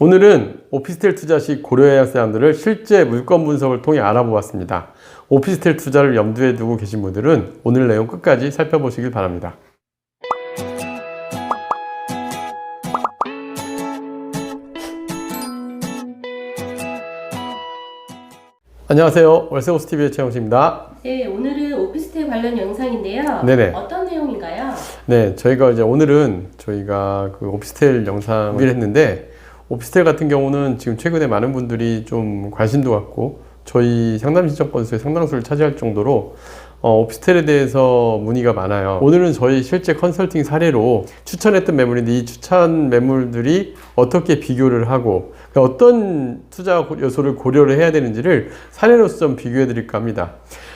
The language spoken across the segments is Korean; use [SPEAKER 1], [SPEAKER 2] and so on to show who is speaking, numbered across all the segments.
[SPEAKER 1] 오늘은 오피스텔 투자 시 고려해야 할 사항들을 실제 물건 분석을 통해 알아보았습니다. 오피스텔 투자를 염두에 두고 계신 분들은 오늘 내용 끝까지 살펴보시길 바랍니다. 안녕하세요. 월세호스TV의 최영식입니다.
[SPEAKER 2] 네, 오늘은 오피스텔 관련 영상인데요.
[SPEAKER 1] 네네.
[SPEAKER 2] 어떤 내용인가요?
[SPEAKER 1] 네, 저희가 이제 오늘은 저희가 그 오피스텔 영상을 했는데 오피스텔 같은 경우는 지금 최근에 많은 분들이 좀 관심도 갖고 저희 상담 신청 건수의 상당수를 차지할 정도로 어, 오피스텔에 대해서 문의가 많아요. 오늘은 저희 실제 컨설팅 사례로 추천했던 매물인데 이 추천 매물들이 어떻게 비교를 하고 그러니까 어떤 투자 요소를 고려를 해야 되는지를 사례로서 좀 비교해 드릴까 합니다.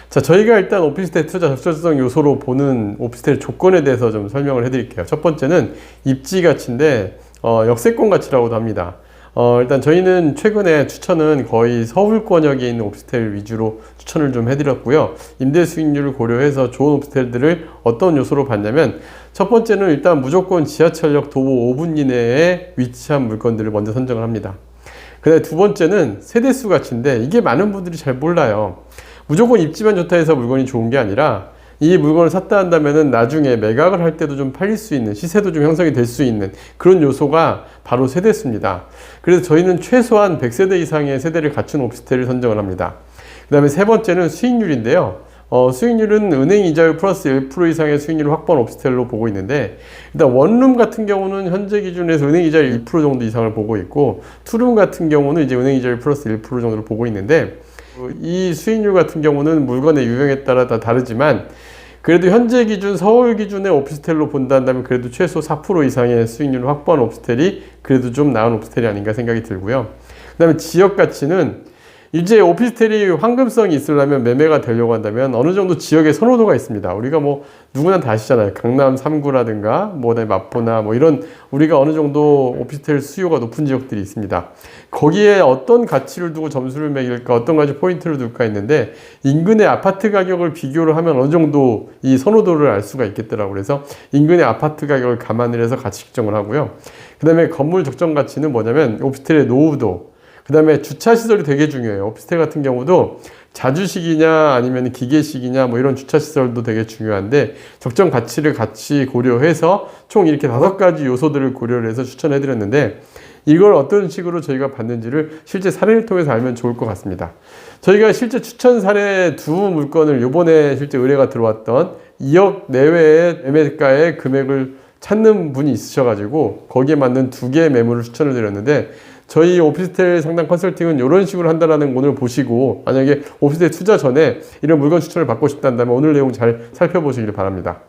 [SPEAKER 1] 자, 저희가 일단 오피스텔 투자 적절성 요소로 보는 오피스텔 조건에 대해서 좀 설명을 해 드릴게요. 첫 번째는 입지 가치인데 어, 역세권 가치라고도 합니다. 어, 일단 저희는 최근에 추천은 거의 서울권역에 있는 오피스텔 위주로 추천을 좀 해드렸고요. 임대 수익률을 고려해서 좋은 오피스텔들을 어떤 요소로 봤냐면 첫 번째는 일단 무조건 지하철역 도보 5분 이내에 위치한 물건들을 먼저 선정을 합니다. 그 다음에 두 번째는 세대수 가치인데 이게 많은 분들이 잘 몰라요. 무조건 입지만 좋다 해서 물건이 좋은 게 아니라 이 물건을 샀다 한다면은 나중에 매각을 할 때도 좀 팔릴 수 있는 시세도 좀 형성이 될 수 있는 그런 요소가 바로 세대수입니다. 그래서 저희는 최소한 100세대 이상의 세대를 갖춘 오피스텔을 선정을 합니다. 그 다음에 세 번째는 수익률인데요. 어, 수익률은 은행 이자율 플러스 1% 이상의 수익률을 확보한 오피스텔로 보고 있는데 일단 원룸 같은 경우는 현재 기준에서 은행 이자율 2% 정도 이상을 보고 있고 투룸 같은 경우는 이제 은행 이자율 플러스 1% 정도를 보고 있는데 어, 이 수익률 같은 경우는 물건의 유형에 따라 다 다르지만 그래도 현재 기준 서울 기준의 오피스텔로 본다면 그래도 최소 4% 이상의 수익률을 확보한 오피스텔이 그래도 좀 나은 오피스텔이 아닌가 생각이 들고요. 그다음에 지역 가치는 이제 오피스텔이 황금성이 있으려면 매매가 되려고 한다면 어느 정도 지역의 선호도가 있습니다. 우리가 뭐 누구나 다 아시잖아요. 강남 3구라든가 뭐 마포나 뭐 이런 우리가 어느 정도 오피스텔 수요가 높은 지역들이 있습니다. 거기에 어떤 가치를 두고 점수를 매길까 어떤 가지 포인트를 둘까 했는데 인근의 아파트 가격을 비교를 하면 어느 정도 이 선호도를 알 수가 있겠더라고요. 그래서 인근의 아파트 가격을 감안을 해서 가치 측정을 하고요. 그 다음에 건물 적정 가치는 뭐냐면 오피스텔의 노후도 그 다음에 주차 시설이 되게 중요해요. 오피스텔 같은 경우도 자주식이냐 아니면 기계식이냐 뭐 이런 주차 시설도 되게 중요한데 적정 가치를 같이 고려해서 총 이렇게 다섯 가지 요소들을 고려를 해서 추천해 드렸는데 이걸 어떤 식으로 저희가 받는지를 실제 사례를 통해서 알면 좋을 것 같습니다. 저희가 실제 추천 사례 두 물건을 요번에 실제 의뢰가 들어왔던 2억 내외의 매매가의 금액을 찾는 분이 있으셔가지고 거기에 맞는 두 개의 매물을 추천을 드렸는데 저희 오피스텔 상담 컨설팅은 이런 식으로 한다라는 거 오늘 보시고 만약에 오피스텔 투자 전에 이런 물건 추천을 받고 싶다면 오늘 내용 잘 살펴보시길 바랍니다.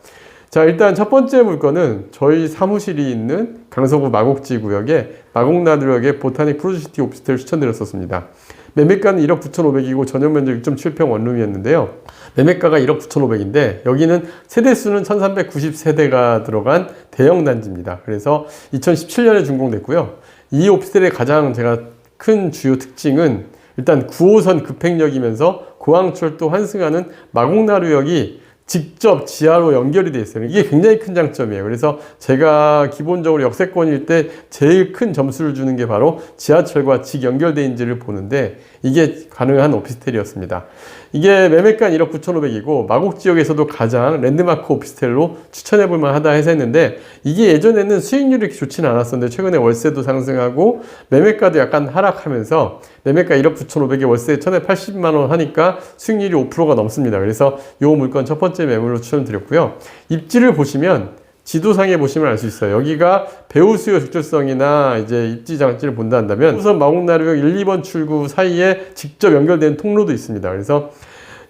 [SPEAKER 1] 자 일단 첫 번째 물건은 저희 사무실이 있는 강서구 마곡지 구역의 마곡나루역의 보타닉 프로시티 오피스텔 추천드렸었습니다. 매매가는 1억 9,500이고 전용 면적 6.7평 원룸이었는데요. 매매가가 1억 9,500인데 여기는 세대수는 1,390세대가 들어간 대형 단지입니다. 그래서 2017년에 준공됐고요. 이 오피스텔의 가장 제가 큰 주요 특징은 일단 9호선 급행역이면서 공항철도 환승하는 마곡나루역이 직접 지하로 연결이 되어 있어요. 이게 굉장히 큰 장점이에요. 그래서 제가 기본적으로 역세권일 때 제일 큰 점수를 주는 게 바로 지하철과 직 연결되어있는지를 보는데 이게 가능한 오피스텔이었습니다. 이게 매매가 1억 9,500이고 마곡 지역에서도 가장 랜드마크 오피스텔로 추천해 볼 만하다 해서 했는데 이게 예전에는 수익률이 좋지는 않았었는데 최근에 월세도 상승하고 매매가도 약간 하락하면서 매매가 1억 9,500에 월세 1,080만 원 하니까 수익률이 5%가 넘습니다. 그래서 이 물건 첫 번째 매물로 추천드렸고요. 입지를 보시면 지도상에 보시면 알 수 있어요. 여기가 배우 수요 적절성이나 이제 입지 장치를 본다 한다면 우선 마곡나루역 1, 2번 출구 사이에 직접 연결된 통로도 있습니다. 그래서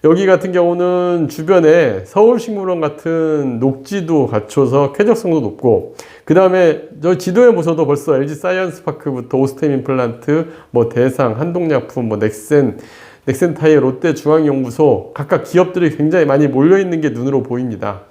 [SPEAKER 1] 여기 같은 경우는 주변에 서울식물원 같은 녹지도 갖춰서 쾌적성도 높고 그 다음에 저 지도에 보셔도 벌써 LG 사이언스 파크부터 오스템 임플란트, 뭐 대상, 한동약품, 뭐 넥센, 넥센타이어, 롯데 중앙연구소 각각 기업들이 굉장히 많이 몰려 있는 게 눈으로 보입니다.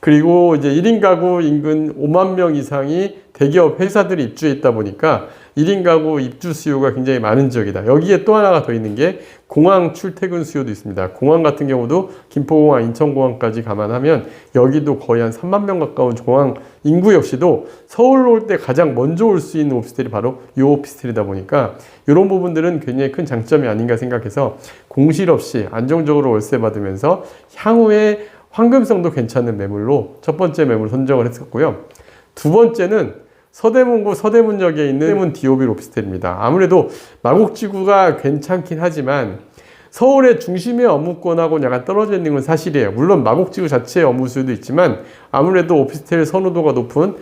[SPEAKER 1] 그리고 이제 1인 가구 인근 5만 명 이상이 대기업 회사들이 입주해 있다 보니까 1인 가구 입주 수요가 굉장히 많은 지역이다. 여기에 또 하나가 더 있는 게 공항 출퇴근 수요도 있습니다. 공항 같은 경우도 김포공항, 인천공항까지 감안하면 여기도 거의 한 3만 명 가까운 공항 인구 역시도 서울로 올 때 가장 먼저 올 수 있는 오피스텔이 바로 이 오피스텔이다 보니까 이런 부분들은 굉장히 큰 장점이 아닌가 생각해서 공실 없이 안정적으로 월세 받으면서 향후에 황금성도 괜찮은 매물로 첫 번째 매물 선정을 했었고요. 두 번째는 서대문구 서대문역에 있는 서대문 디오빌 오피스텔입니다. 아무래도 마곡지구가 괜찮긴 하지만 서울의 중심의 업무권하고는 약간 떨어져 있는 건 사실이에요. 물론 마곡지구 자체의 업무 수요도 있지만 아무래도 오피스텔 선호도가 높은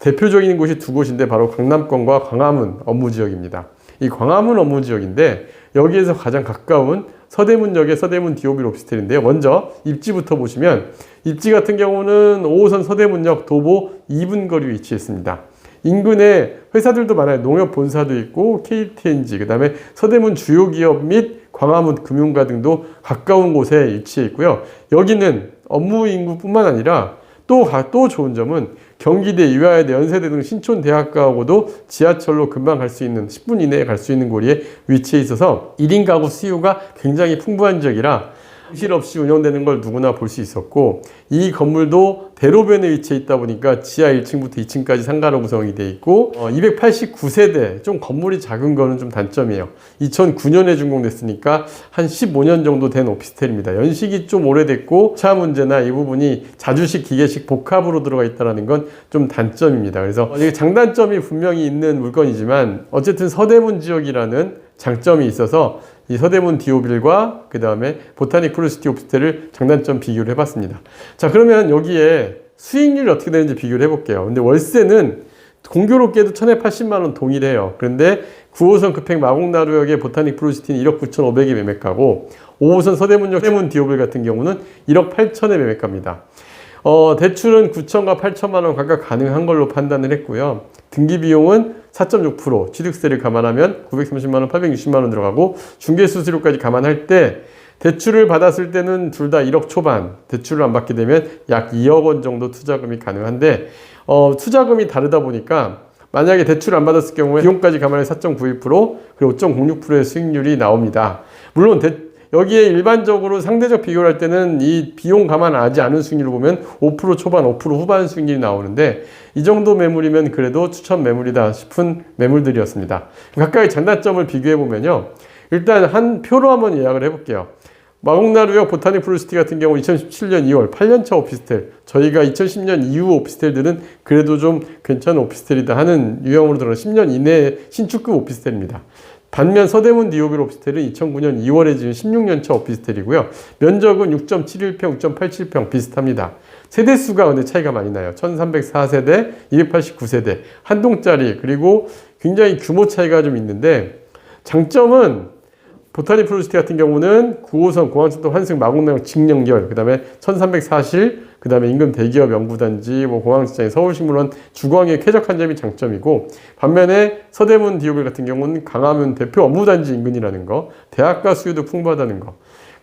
[SPEAKER 1] 대표적인 곳이 두 곳인데 바로 강남권과 광화문 업무 지역입니다. 이 광화문 업무 지역인데 여기에서 가장 가까운 서대문역의 서대문 디오빌 오피스텔인데요. 먼저 입지부터 보시면 입지 같은 경우는 5호선 서대문역 도보 2분 거리 위치해 있습니다. 인근에 회사들도 많아요. 농협 본사도 있고 KTNG, 그 다음에 서대문 주요 기업 및 광화문 금융가 등도 가까운 곳에 위치해 있고요. 여기는 업무 인구뿐만 아니라 또, 가- 또 좋은 점은 경기대, 이화여대, 연세대 등 신촌 대학가하고도 지하철로 금방 갈 수 있는 10분 이내에 갈 수 있는 거리에 위치해 있어서 1인 가구 수요가 굉장히 풍부한 지역이라 실 없이 운영되는 걸 누구나 볼 수 있었고 이 건물도 대로변에 위치해 있다 보니까 지하 1층부터 2층까지 상가로 구성이 돼 있고 289세대 좀 건물이 작은 거는 좀 단점이에요. 2009년에 준공됐으니까 한 15년 정도 된 오피스텔입니다. 연식이 좀 오래됐고 차 문제나 이 부분이 자주식 기계식 복합으로 들어가 있다는 건 좀 단점입니다. 그래서 장단점이 분명히 있는 물건이지만 어쨌든 서대문 지역이라는 장점이 있어서 이 서대문 디오빌과 그 다음에 보타닉 프루시티 오피스텔을 장단점 비교를 해봤습니다. 자 그러면 여기에 수익률이 어떻게 되는지 비교를 해볼게요. 근데 월세는 공교롭게도 1,080만 원 동일해요. 그런데 9호선 급행 마곡나루역의 보타닉 프루시티는 1억 9,500에 매매가고 5호선 서대문역 서대문 디오빌 같은 경우는 1억 8천에 매매가입니다. 어, 대출은 9천과 8천만 원 각각 가능한 걸로 판단을 했고요. 등기 비용은 4.6%, 취득세를 감안하면 930만 원, 860만 원 들어가고 중개 수수료까지 감안할 때 대출을 받았을 때는 둘 다 1억 초반, 대출을 안 받게 되면 약 2억 원 정도 투자금이 가능한데 어, 투자금이 다르다 보니까 만약에 대출을 안 받았을 경우에 비용까지 감안해 4.91% 그리고 5.06%의 수익률이 나옵니다. 물론 대- 여기에 일반적으로 상대적 비교를 할 때는 이 비용 감안하지 않은 수익률을 보면 5% 초반, 5% 후반 수익률이 나오는데 이 정도 매물이면 그래도 추천 매물이다 싶은 매물들이었습니다. 각각의 장단점을 비교해 보면요. 일단 한 표로 한번 예약을 해볼게요. 마곡나루역 보타닉 프루시티 같은 경우 2017년 2월 8년차 오피스텔 저희가 2010년 이후 오피스텔들은 그래도 좀 괜찮은 오피스텔이다 하는 유형으로 들어 10년 이내 신축급 오피스텔입니다. 반면 서대문 디오빌 오피스텔은 2009년 2월에 지은 16년차 오피스텔이고요. 면적은 6.71평, 6.87평 비슷합니다. 세대수가 근데 차이가 많이 나요. 1304세대, 289세대, 한 동짜리, 그리고 굉장히 규모 차이가 좀 있는데 장점은 보타니 프로시티 같은 경우는 9호선 공항철도 환승 마곡나역 직연결, 그 다음에 1304실, 그 다음에 인근 대기업 연구단지, 뭐 공항시장의 서울식물원 주거항에 쾌적한 점이 장점이고 반면에 서대문 디오빌 같은 경우는 강화문 대표 업무단지 인근이라는 거, 대학가 수요도 풍부하다는 거,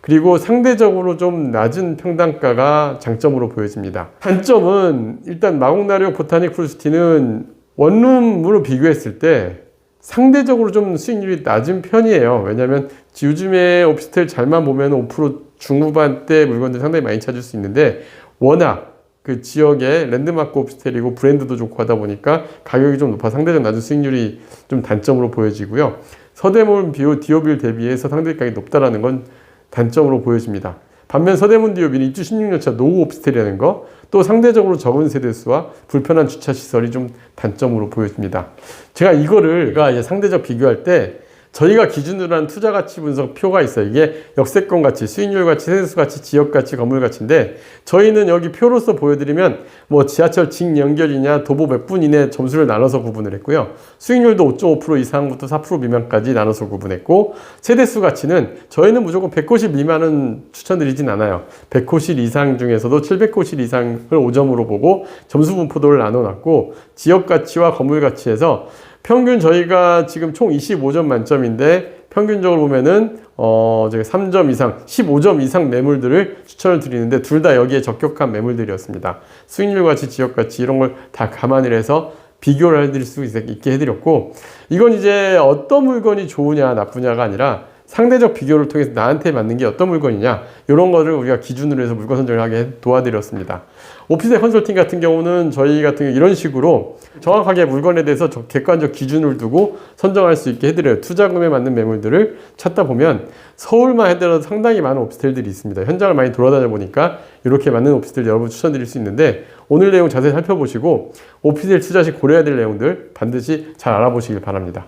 [SPEAKER 1] 그리고 상대적으로 좀 낮은 평당가가 장점으로 보여집니다. 단점은 일단 마곡나루역 보타닉 프루시티는 원룸으로 비교했을 때 상대적으로 좀 수익률이 낮은 편이에요. 왜냐하면 요즘에 오피스텔 잘만 보면 5% 중후반대 물건들 상당히 많이 찾을 수 있는데 워낙 그 지역의 랜드마크 오피스텔이고 브랜드도 좋고 하다 보니까 가격이 좀 높아 상대적 낮은 수익률이 좀 단점으로 보여지고요. 서대문 비오 디오빌 대비해서 상대가격이 높다라는 건 단점으로 보여집니다. 반면 서대문 디오빌은 입주 16년차 노후 오피스텔이라는 거, 또 상대적으로 적은 세대수와 불편한 주차 시설이 좀 단점으로 보여집니다. 제가 이거를 제가 이제 상대적 비교할 때 저희가 기준으로 한 투자 가치 분석 표가 있어요. 이게 역세권 가치, 수익률 가치, 세대수 가치, 지역 가치, 건물 가치인데 저희는 여기 표로서 보여드리면 뭐 지하철 직 연결이냐 도보 몇 분 이내 점수를 나눠서 구분을 했고요. 수익률도 5.5% 이상부터 4% 미만까지 나눠서 구분했고 세대수 가치는 저희는 무조건 100호실 미만은 추천드리진 않아요. 100호실 이상 중에서도 700호실 이상을 5점으로 보고 점수 분포도를 나눠놨고 지역 가치와 건물 가치에서 평균 저희가 지금 총 25점 만점인데 평균적으로 보면은 어, 저기 3점 이상, 15점 이상 매물들을 추천을 드리는데 둘 다 여기에 적격한 매물들이었습니다. 수익률 가치, 지역 가치 이런 걸 다 감안을 해서 비교를 해드릴 수 있- 있게 해드렸고 이건 이제 어떤 물건이 좋으냐 나쁘냐가 아니라 상대적 비교를 통해서 나한테 맞는 게 어떤 물건이냐 이런 거를 우리가 기준으로 해서 물건 선정을 하게 도와드렸습니다. 오피스 컨설팅 같은 경우는 저희 같은 이런 식으로 정확하게 물건에 대해서 저- 객관적 기준을 두고 선정할 수 있게 해드려요. 투자금에 맞는 매물들을 찾다 보면 서울만 해더라도 상당히 많은 오피스텔들이 있습니다. 현장을 많이 돌아다녀 보니까 이렇게 맞는 오피스텔 여러분 추천드릴 수 있는데 오늘 내용 자세히 살펴보시고 오피스텔 투자 시 고려해야 될 내용들 반드시 잘 알아보시길 바랍니다.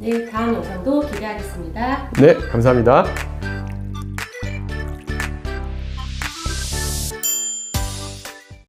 [SPEAKER 2] 네, 다음 영상도 기대하겠습니다.
[SPEAKER 1] 네, 감사합니다.